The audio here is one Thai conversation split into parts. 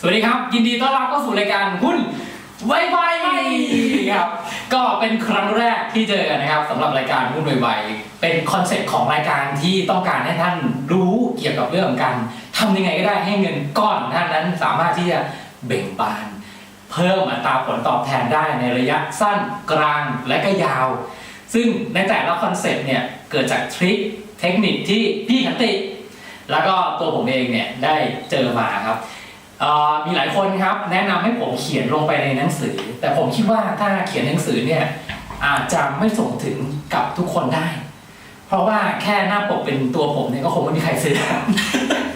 สวัสดีครับ ยินดีต้อนรับเข้าสู่รายการหุ้นไวไวครับก็เป็นครั้งแรกที่เจอกันนะครับสำหรับรายการหุ้นไวไวเป็นคอนเซ็ปต์ของรายการที่ต้องการให้ท่านรู้เกี่ยวกับเรื่องการทำยังไงก็ได้ให้เงินก้อนท่านนั้นสามารถที่จะเบ่งบาน เพิ่มอัตราผลตอบแทนได้ในระยะสั้นกลางและก็ยาว ซึ่งในแต่ละคอนเซ็ปต์เนี่ยเกิดจากทริคเทคนิคที่พี่ขันติ แล้วก็ตัวผมเองเนี่ยได้เจอมาครับ มีหลายคนครับแนะนำให้ผมเขียนลงไปในหนังสือ แต่ผมคิดว่าถ้าเขียนหนังสือเนี่ยอาจจะไม่ส่งถึงกับทุกคนได้ เพราะว่าแค่หน้าปกเป็นตัวผมเนี่ยก็คงไม่มีใครซื้อ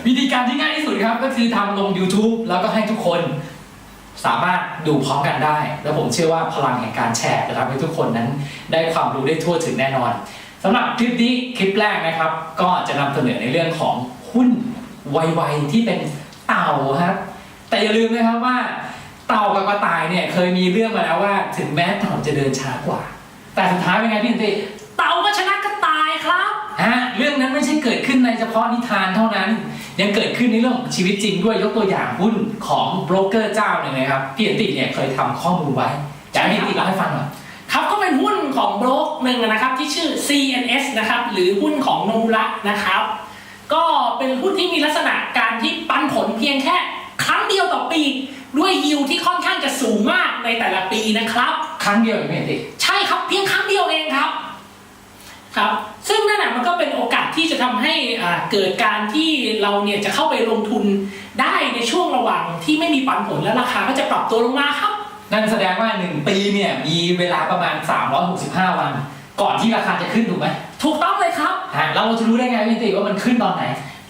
วิธีการที่ง่ายที่สุดครับ ก็คือทำลง YouTube แล้วก็ให้ทุกคนสามารถดูพร้อมกันได้ แล้วผมเชื่อว่าพลังแห่งการแชร์จะทำให้ทุกคนนั้น ได้ความรู้ได้ทั่วถึงแน่นอนสำหรับคลิปนี้คลิปแรกนะครับ ก็จะนำเสนอในเรื่องของหุ้นไวๆที่เป็นเต่าครับ แต่อย่าลืมนะครับว่าเต่ากับกระต่ายเนี่ยเคยมีเรื่องมาแล้วว่า ถึงแม้เต่าจะเดินช้ากว่า แต่สุดท้ายเป็นไงพี่ติเต่าก็ชนะกระต่ายครับฮะเรื่องนั้นไม่ใช่เกิดขึ้นในเฉพาะนิทานเท่านั้น ยังเกิดขึ้นในเรื่องของชีวิตจริงด้วยยกตัวอย่างหุ้นของโบรกเกอร์เจ้าหนึ่งนะครับพี่ติเนี่ยเคยทำข้อมูลไว้อยากให้พี่ติเล่าให้ฟังหน่อยครับก็เป็นหุ้นของโบรกหนึ่งนะครับที่ชื่อ CNS นะครับหรือหุ้นของนมุระนะครับ ก็เป็นหุ้นที่มีลักษณะการที่ปันผลเพียงแค่ ครั้งเดียวต่อปี ด้วยยิวที่ค่อนข้างจะสูงมากในแต่ละปีนะครับ ครั้งเดียวเองพี่ติใช่ครับเพียงครั้งเดียวเองครับครับซึ่งนั่นแหะมันก็เป็นโอกาสที่จะทำให้อ่าเกิดการที่เราเนี่ยจะเข้าไปลงทุนได้ในช่วงระหว่างที่ไม่มีปันผลและราคาก็จะปรับตัวลงมาครับ นั่นแสดงว่า 1 ปีเนี่ยมีเวลาประมาณ 365 วัน ก่อนที่ราคาจะขึ้นถูกไหมถูกต้องเลยครับฮะแล้วเราจะรู้ได้ไงพี่ติว่ามันขึ้นตอนไหน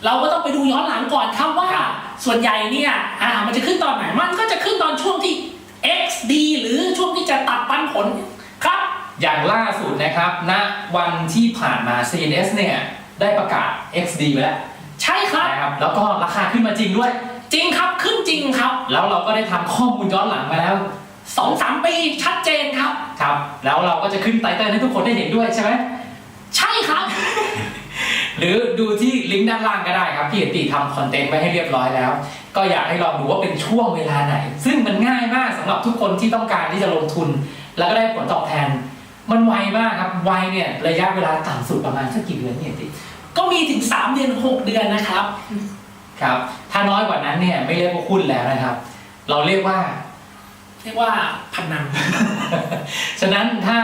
เราก็ต้องไปดูย้อนหลังก่อนครับว่าครับ ส่วนใหญ่เนี่ยอ่ามันจะขึ้นตอนไหน มันก็จะขึ้นตอนช่วงที่ XD หรือช่วงที่จะตัดปันผลครับ อย่างล่าสุดนะครับณวันที่ผ่านมา CNS เนี่ยได้ประกาศ XD ไปแล้ว ใช่ครับนะครับ แล้วก็ราคาขึ้นมาจริงด้วย จริงครับขึ้นจริงครับ แล้วเราก็ได้ทำข้อมูลย้อนหลังมาแล้วสองสามปีชัดเจนครับ ครับ แล้วเราก็จะขึ้นไตเติ้ลให้ทุกคนได้เห็นด้วยใช่ไหมใช่ครับ หรือดูที่ลิงก์ด้านล่างก็ได้ครับพี่เอติทำคอนเทนต์ไว้ให้เรียบร้อยแล้ว ก็อยากให้ลองดูว่าเป็นช่วงเวลาไหน ซึ่งมันง่ายมากสำหรับทุกคนที่ต้องการที่จะลงทุน แล้วก็ได้ผลตอบแทน มันไวมากครับไวเนี่ยระยะเวลาต่ำสุดประมาณสักกี่เดือนพี่เอติก็มีถึง 3 เดือน 6 เดือนนะครับครับ ถ้าน้อยกว่านั้นเนี่ยไม่เรียกว่าหุ้นแล้วนะครับ เราเรียกว่า เรียกว่าพันนันฉะนั้นถ้า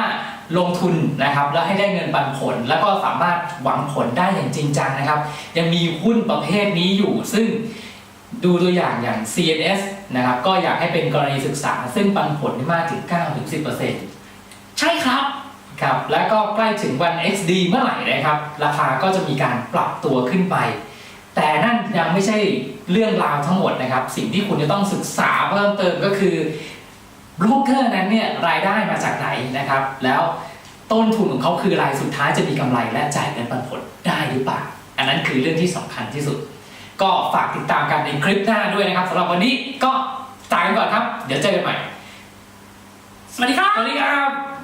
ลงทุนนะครับแล้วให้ได้เงินปันผล แล้วก็สามารถหวังผลได้อย่างจริงจังนะครับ ยังมีหุ้นประเภทนี้อยู่ซึ่งดูตัวอย่างอย่าง CNS นะครับก็อยากให้เป็นกรณีศึกษา ซึ่งปันผลได้มากถึง 9-10%ใช่ครับครับและก็ใกล้ถึงวัน XD เมื่อไหร่นะครับ ราคาก็จะมีการปรับตัวขึ้นไป แต่นั่นยังไม่ใช่เรื่องราวทั้งหมดนะครับ สิ่งที่คุณจะต้องศึกษาเพิ่มเติมก็คือ โบรกเกอร์นั้นเนี่ยรายได้มาจากไหนนะครับ แล้วต้นทุนของเขาคืออะไรสุดท้ายจะมีกำไรและจ่ายเงินปันผลได้หรือเปล่า อันนั้นคือเรื่องที่สำคัญที่สุด ก็ฝากติดตามกันในคลิปหน้าด้วยนะครับสำหรับวันนี้ก็จากกันก่อนครับ เดี๋ยวเจอกันใหม่ สวัสดีครับ สวัสดีครับ